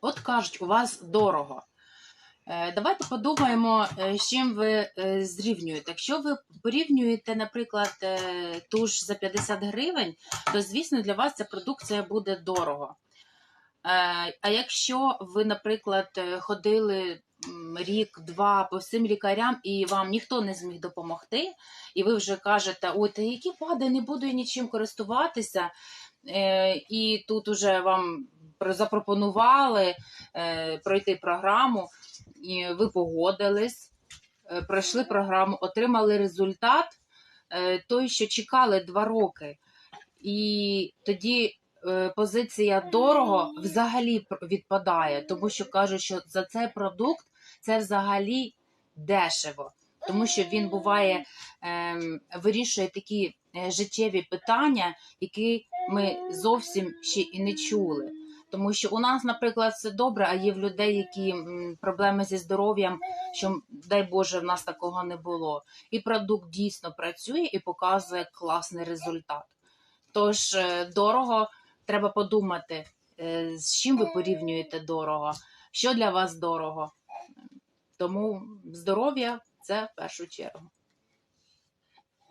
От кажуть, у вас дорого. Е, Давайте подумаємо, е, з чим ви е, зрівнюєте. Якщо ви порівнюєте, наприклад, ту ж за 50 гривень, то звісно для вас ця продукція буде дорого. А якщо ви, наприклад, ходили рік-два по всім лікарям і вам ніхто не зміг допомогти, і ви вже кажете, ой, та які пади, не буду я нічим користуватися, і тут уже вам запропонували е, пройти програму, і ви погодились, е, пройшли програму, отримали результат, е, той, що чекали два роки. І тоді е, позиція дорого взагалі відпадає, тому що кажуть, що за цей продукт це взагалі дешево, тому що він буває ем, вирішує такі е, життєві питання, які ми зовсім ще і не чули. Тому що у нас, наприклад, все добре, а є в людей, які проблеми зі здоров'ям, що дай Боже, в нас такого не було. І продукт дійсно працює і показує класний результат. Тож е, дорого треба подумати, е, з чим ви порівнюєте дорого, що для вас дорого. Тому здоров'я це в першу чергу.